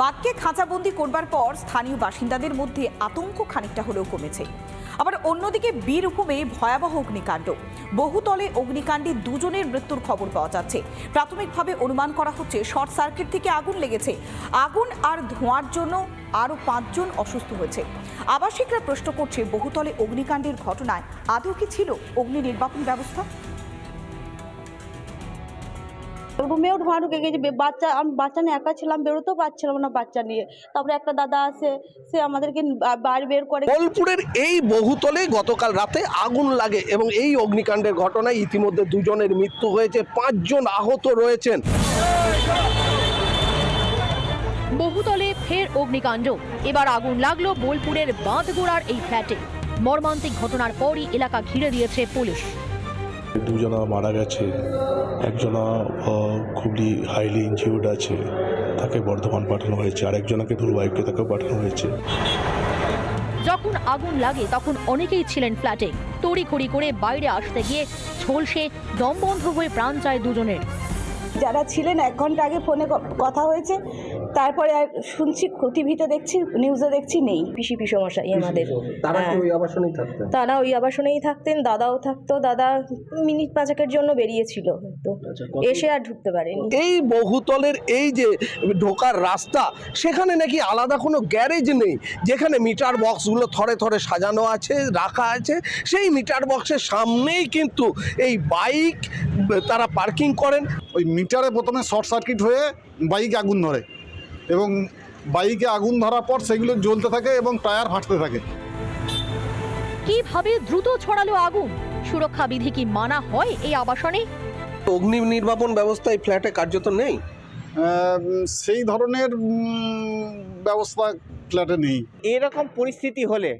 বাঘকে খাঁচাবন্দি করবার পর স্থানীয় বাসিন্দাদের মধ্যে আতঙ্ক খানিকটা হলেও কমেছে। আবার অন্যদিকে বীরভূমে ভয়াবহ অগ্নিকাণ্ড। বহুতলে অগ্নিকাণ্ডে দুজনের মৃত্যুর খবর পাওয়া যাচ্ছে। প্রাথমিকভাবে অনুমান করা হচ্ছে শর্ট সার্কিট থেকে আগুন লেগেছে। আগুন আর ধোঁয়ার জন্য আরও পাঁচজন অসুস্থ হয়েছে। আবাসিকরা প্রশ্ন করছে বহুতলে অগ্নিকাণ্ডের ঘটনায় আদৌ কি ছিল অগ্নি নির্বাপন ব্যবস্থা? রুমেও ধোঁয়া ঢুকে গেছে। বাচ্চা আমি বাচ্চা নিয়ে একা ছিলাম বেরোতেও পারছিলাম না বাচ্চা নিয়ে। তারপরে একটা দাদা আসে সে আমাদেরকে বা- বাইরে বের করে। বোলপুরের এই বহুতলে গতকাল রাতে আগুন লাগে এবং এই অগ্নিকাণ্ডের ঘটনায় ইতিমধ্যে দুজনের মৃত্যু হয়েছে পাঁচজন আহত রয়েছেন। বহুতলে ফের অগ্নিকাণ্ড। এবার আগুন লাগল বোলপুরের বাঁধগোড়ার এই ফ্ল্যাটে। মর্মান্তিক ঘটনার পরই এলাকা ঘিরে দিয়েছে পুলিশ। দুজনা মারা গেছে। একজনা খুবই হাইলি ইনজিউর্ড আছে। তাকে বর্ধমান পাঠানো হয়েছে। আর একজনকে দুর্বাইকে তাকেও পাঠানো হয়েছে। যখন আগুন লাগে তখন অনেকেই ছিলেন ফ্ল্যাটে তড়িঘড়ি করে বাইরে আসতে গিয়ে ঝলসে দমবন্ধ হয়ে প্রাণ যায় দুজনের। যারা ছিলেন এক ঘণ্টা আগে ফোনে কথা হয়েছে। তারপরে আর শুনছি টিভিতে দেখছি নিউজে দেখছি নেই। পিসি পিসমশাই আমাদের। তারা কি হ্যাঁ। ওই আবাসনেই থাকতেন? তারা ওই আবাসনেই থাকতেন দাদাও থাকতো দাদা মিনিট পাঁচেকের জন্য বেরিয়েছিল। তো আচ্ছা, এসে আর ঢুকতে পারেনি। এই বহুতলের এই যে ঢোকার রাস্তা সেখানে নাকি আলাদা কোনো গ্যারেজ নেই যেখানে মিটার বক্সগুলো থরে থরে সাজানো আছে রাখা আছে। সেই মিটার বক্সের সামনেই কিন্তু এই বাইক তারা পার্কিং করেন। ওই মিটারে প্রথমে শর্ট সার্কিট হয়ে বাইকে আগুন ধরে। এবং বাইকে আগুন ধরার পর সেগুলো জ্বলতে থাকে এবং টায়ার ফাটতে থাকে। কীভাবে দ্রুত ছড়ালো আগুন? সুরক্ষা বিধি কি মানা হয় এই আবাসনে? অগ্নি নির্বাপন ব্যবস্থা এই ফ্ল্যাটে কার্যত নেই? সেই ধরনের ব্যবস্থা ফ্ল্যাটে নেই। এরকম পরিস্থিতি হলে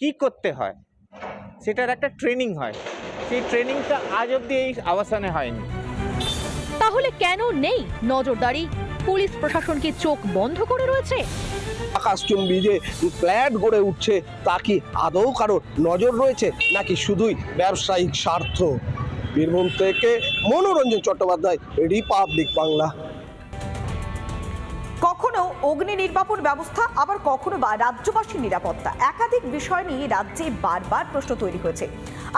কি করতে হয়? সেটার একটা ট্রেনিং হয়। সেই ট্রেনিংটা আজ অবধি এই আবাসনে হয়নি। তাহলে কেন নেই নজরদারি? পুলিশ প্রশাসন কি চোখ বন্ধ করে রয়েছে? আকাশচুম্বী যে ফ্ল্যাট গড়ে উঠছে তা কি আদৌ কারও নজর রয়েছে? নাকি শুধুই ব্যবসায়িক স্বার্থ? বীরভূম থেকে মনোরঞ্জন চট্টোপাধ্যায় রিপাবলিক বাংলা। কখনো অগ্নি নির্বাপন ব্যবস্থা আবার কখনো বা রাজ্যবাসীর নিরাপত্তা? একাধিক বিষয় নিয়ে রাজ্যে বারবার প্রশ্ন তৈরি হয়েছে।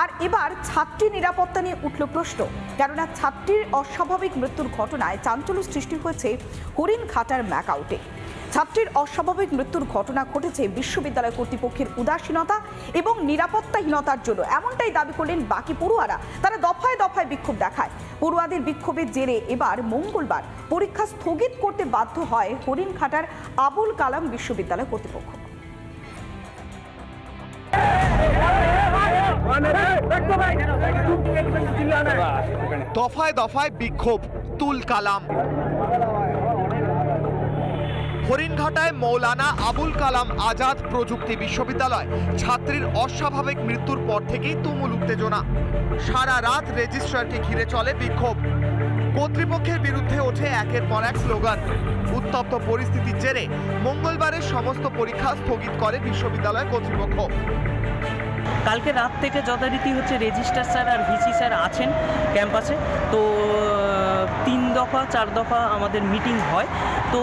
আর এবার ছাত্রী নিরাপত্তা নিয়ে উঠল প্রশ্ন। কেননা ছাত্রীর অস্বাভাবিক মৃত্যুর ঘটনায় চাঞ্চল্য সৃষ্টি হয়েছে হরিণ খাটার ম্যাক আউটে ছাত্রীর অস্বাভাবিক মৃত্যুর ঘটনা ঘটেছে বিশ্ববিদ্যালয় কর্তৃপক্ষের উদাসীনতা এবং নিরাপত্তাহীনতার জন্য। এমনটাই দাবি করলেন বাকি পড়ুয়ারা। তারা দফায় দফায় বিক্ষোভ দেখায়। পড়ুয়াদের বিক্ষোভের জেরে এবার মঙ্গলবার পরীক্ষা স্থগিত করতে বাধ্য হয় হরিণঘাটার আবুল কালাম বিশ্ববিদ্যালয় কর্তৃপক্ষ। দফায় দফায় বিক্ষোভ, তুল কালাম। হরিণঘাটায় মৌলানা আবুল কালাম আজাদ প্রযুক্তি বিশ্ববিদ্যালয়। ছাত্রীর অস্বাভাবিক মৃত্যুর পর থেকেই তুমুল উত্তেজনা। সারা রাত রেজিস্ট্রারকে ঘিরে চলে বিক্ষোভ। কর্তৃপক্ষের বিরুদ্ধে ওঠে একের পর এক স্লোগান। উত্তপ্ত পরিস্থিতির জেরে মঙ্গলবারের সমস্ত পরীক্ষা স্থগিত করে বিশ্ববিদ্যালয় কর্তৃপক্ষ। কালকে রাত থেকে যথারীতি হচ্ছে রেজিস্ট্রার স্যার আর ভিসি স্যার আছেন ক্যাম্পাসে। তো তিন দফা, চার দফা আমাদের মিটিং হয়। তো,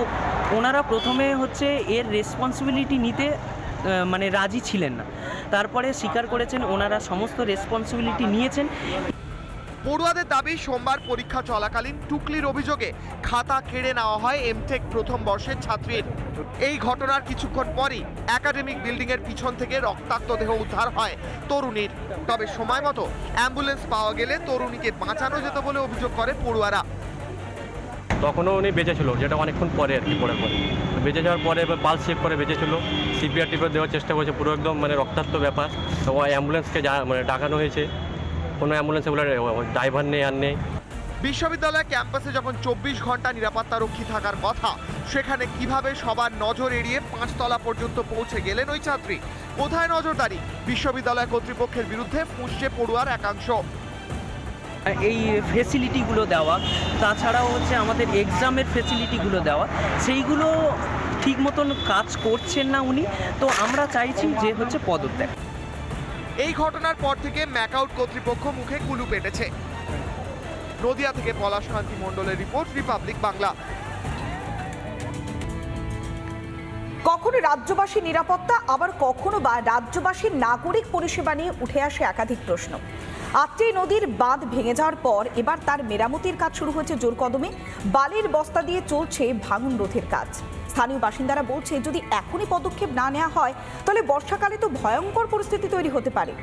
ওনারা প্রথমে হচ্ছে এর রেসপন্সিবিলিটি নিতে মানে রাজি ছিলেন না। তারপরে স্বীকার করেছেন, ওনারা সমস্ত রেসপন্সিবিলিটি নিয়েছেন। পড়ুয়াদের দাবি, সোমবার পরীক্ষা চলাকালীন টুকলির অভিযোগে খাতা কেড়ে নেওয়া হয় এমটেক প্রথম বর্ষের ছাত্রীর। এই ঘটনার কিছুক্ষণ পরই একাডেমিক বিল্ডিং এর পিছন থেকে রক্তাক্ত দেহ উদ্ধার হয় তরুণীর। তবে সময় মতো অ্যাম্বুলেন্স পাওয়া গেলে তরুণীকে বাঁচানো যেত বলে অভিযোগ করে পড়ুয়ারা। তখনও উনি বেঁচে ছিল, যেটা অনেকক্ষণ পরে আর কি, পরে পরে। বেঁচে যাওয়ার পরে এবার পালস চেক করে বেঁচে ছিল সিপিআর টিপিআর দেওয়ার চেষ্টা করেছে, পুরো একদম মানে রক্তাক্ত ব্যাপার। তো অ্যাম্বুলেন্সকে যা মানে ডাকানো হয়েছে কোনো অ্যাম্বুলেন্সে বলে ড্রাইভার নেই আর নেই। বিশ্ববিদ্যালয় ক্যাম্পাসে যখন চব্বিশ ঘণ্টা নিরাপত্তা রক্ষী থাকার কথা সেখানে কীভাবে সবার নজর এড়িয়ে পাঁচতলা পর্যন্ত পৌঁছে গেলেন ওই ছাত্রী? কোথায় নজরদারি? বিশ্ববিদ্যালয় কর্তৃপক্ষের বিরুদ্ধে ফুঁসছে পড়ুয়ার একাংশ। এই ফেসিলিটিগুলো দেওয়া তাছাড়াও হচ্ছে আমাদের এক্সামের ফেসিলিটিগুলো দেওয়া সেইগুলো ঠিক মতন কাজ করছেন না উনি তো আমরা চাইছি যে হচ্ছে পদত্যাগ। এই ঘটনার পর থেকে ম্যাকআউট কর্তৃপক্ষ মুখে কুলু পেটেছে। নদিয়া থেকে পলাশ কান্তি মণ্ডলের রিপোর্ট, রিপাবলিক বাংলা। কখনো রাজ্যবাসীর নিরাপত্তা, আবার কখনো বা রাজ্যবাসীর নাগরিক পরিষেবা নিয়ে উঠে আসে একাধিক প্রশ্ন। আত্রি নদীর বাঁধ ভেঙে যাওয়ার পর এবার তার মেরামতির কাজ শুরু হয়েছে জোর কদমে বালির বস্তা দিয়ে চলছে ভাঙন রোধের কাজ। স্থানীয় বাসিন্দারা বলছে, যদি এখনই পদক্ষেপ না নেওয়া হয়, তাহলে বর্ষাকালে তো ভয়ঙ্কর পরিস্থিতি তৈরি হতে পারে।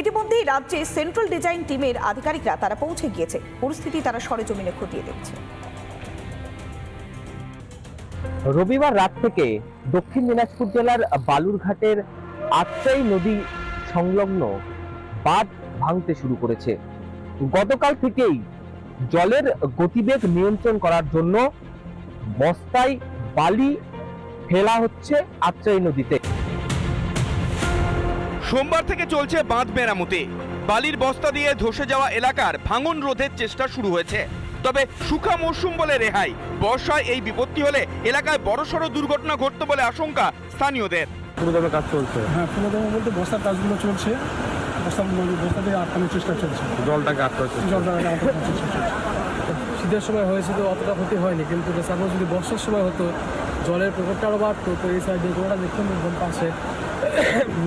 ইতিমধ্যেই রাজ্যে সেন্ট্রাল ডিজাইন টিমের আধিকারিকরা তারা পৌঁছে গিয়েছে। পরিস্থিতি তারা সরেজমিনে খতিয়ে দেখছে। রবিবার রাত থেকে দক্ষিণ দিনাজপুর জেলার বালুরঘাটের আত্রাই নদী সংলগ্ন বাঁধ ভাঙতে শুরু করেছে। গতকাল থেকেই জলের গতিবেগ নিয়ন্ত্রণ করার জন্য বস্তায় বালি ফেলা হচ্ছে আত্রাই নদীতে। সোমবার থেকে চলছে বাঁধ মেরামতি। বালির বস্তা দিয়ে ধসে যাওয়া এলাকার ভাঙন রোধের চেষ্টা শুরু হয়েছে। তবে সুখা মরশুম বলে রেহাই বর্ষায় এই বিপত্তি হলে এলাকায় বড়সড় দুর্ঘটনা ঘটতে বলে আশঙ্কা স্থানীয়দের। পুরোদমে কাজ চলছে। হ্যাঁ পুরোদমে বলতে বস্তার কাজগুলো চলছে। বস্তা বস্তা দিয়ে আটকানোর চেষ্টা চলছে। জলটাকে আটকা হচ্ছে জলটা আটকানোর চেষ্টা চলছে। শীতের সময় হয়েছিল অতটা ক্ষতি হয়নি। কিন্তু সাপোজ যদি বর্ষার সময় হতো জলের প্রকোপটা আরও বাড়তো তো এই সাইডে গোড়া দেখুন একদম পাশে।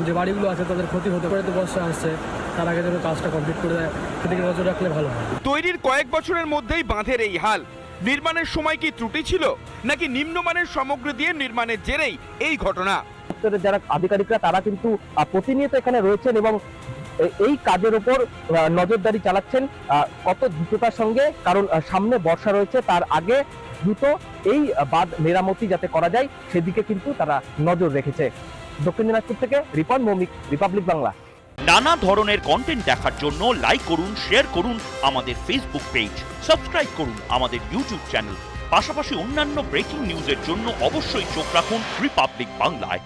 যে বাড়িগুলো আছে তাদের ক্ষতি হতে পারে তো বর্ষা আসছে তার আগে যেন কাজটা কমপ্লিট করে দেয় সেদিকে নজর রাখলে ভালো হয়। তৈরির কয়েক বছরের মধ্যেই বাঁধের এই হাল। নির্মাণের সময় কি ত্রুটি ছিল নাকি নিম্নমানের সামগ্রী দিয়ে নির্মাণের জেরেই এই ঘটনা? যারা আধিকারিকরা তারা কিন্তু প্রতিনিয়ত এখানে রয়েছেন এবং এই কাজের উপর নজরদারি চালাচ্ছেন কত দ্রুততার সঙ্গে, কারণ সামনে বর্ষা রয়েছে, তার আগে দ্রুত এই বাঁধ মেরামতি যাতে করা যায়, সেদিকে কিন্তু তারা নজর রেখেছে। দক্ষিণ দিনাজপুর থেকে রিপন মৌমিক, রিপাবলিক বাংলা। নানা ধরনের কন্টেন্ট দেখার জন্য লাইক করুন শেয়ার করুন আমাদের ফেসবুক পেজ সাবস্ক্রাইব করুন আমাদের ইউটিউব চ্যানেল পাশাপাশি অন্যান্য ব্রেকিং নিউজের জন্য অবশ্যই চোখ রাখুন রিপাবলিক বাংলায়